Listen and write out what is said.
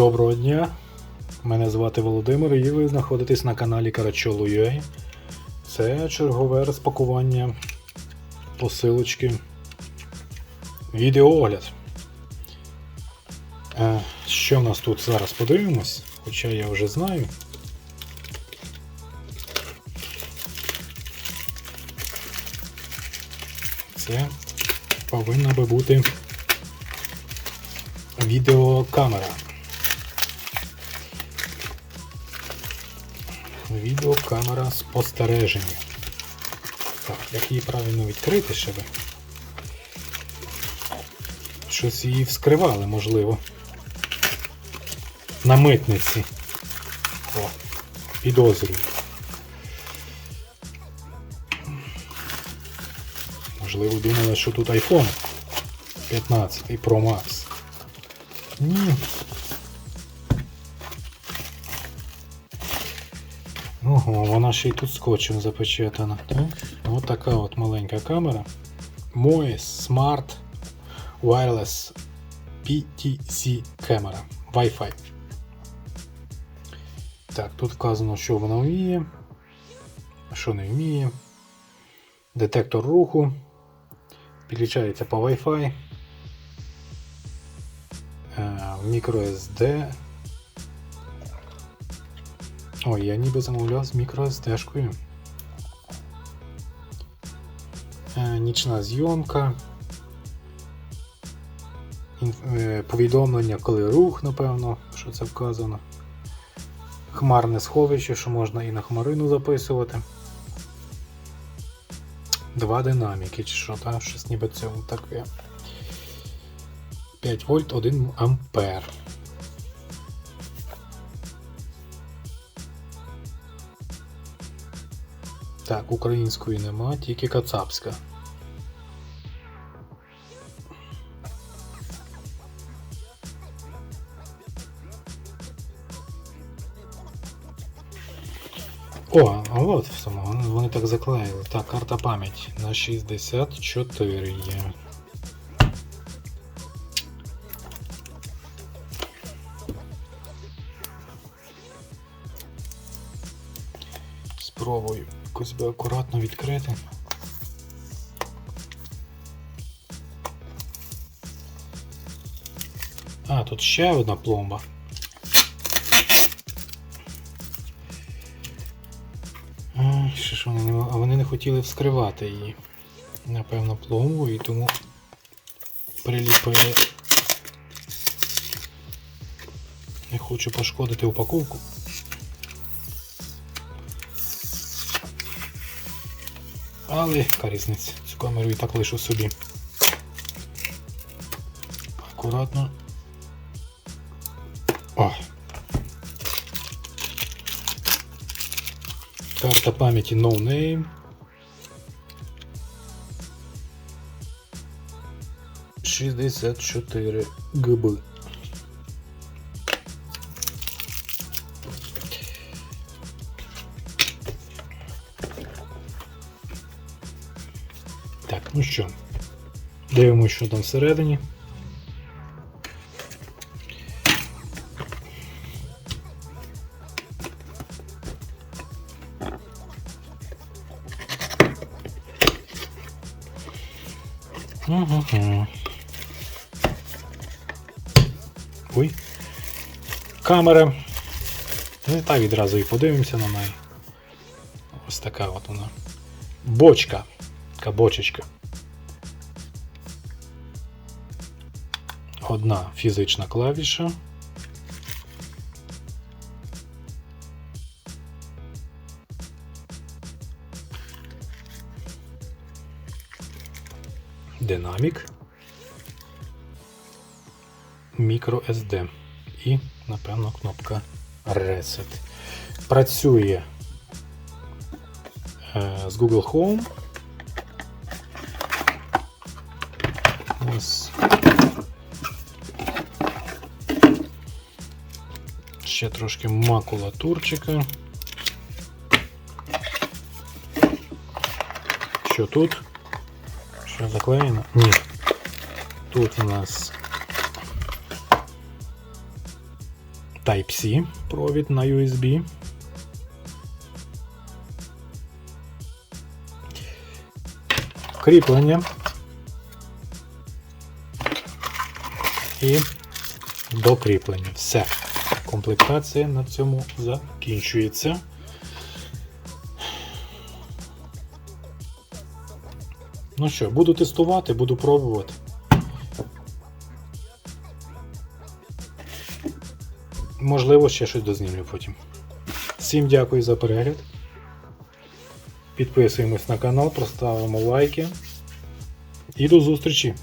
Доброго дня. Мене звати Володимир і ви знаходитесь на каналі Карачолу.ua. Це чергове розпакування посилочки. Відеоогляд. Е, Що в нас тут зараз подивимось, хоча я вже знаю. Це повинна би бути відеокамера. Відеокамера спостереження. Так, як її правильно відкрити ще би? Щось її вскривали, можливо. На митниці. О, підозрюю. Можливо, думали, що тут iPhone 15 Pro Max. Ні. Ого, вона ще й тут скотчем запечатана. Так? Ось така от маленька камера. Moe Smart Wireless PTC камера. Wi-Fi. Так, тут вказано, що вона вміє, що не вміє. Детектор руху. Підключається по Wi-Fi. MicroSD. Ой, я ніби замовляв з microSD-шкою. Е, Нічна зйомка. Е, Повідомлення, коли рух, напевно, що це вказано. Хмарне сховище, що можна і на хмарину записувати. Два динаміки, чи що, там щось ніби це таке. 5 вольт 1 ампер. Так, української нема, тільки кацапська. О, а от в вони так заклеїли. Так, карта пам'ять на 64 є. Спробую якось би акуратно відкрити. А, тут ще одна пломба. А, що ж вони не, а вони не хотіли вскривати її. Напевно, пломбу і тому приліпили. Не хочу пошкодити упаковку. Але яка різниця? Цю камеру і так лишу собі. Акуратно. О. Карта пам'яті No Name. Шістдесят чотири ГБ. Ну що, дивимося, що там всередині. Ой. Камера. Не так відразу і подивимося на неї. Ось така от вона. Бочка. Така бочечка. Одна фізична клавіша. Динамік. Мікро SD. І, напевно, кнопка Reset. Працює е, з Google Home. Ось. Ще трошки макулатурчика. Що тут? Що заклеєно? Ні. Тут у нас Type-C провід на USB. Кріплення. І докріплення. Все. Комплектація на цьому закінчується. Ну що, буду тестувати, буду пробувати. Можливо, ще щось дознімлю потім. Всім дякую за перегляд. Підписуємось на канал, проставимо лайки. І до зустрічі!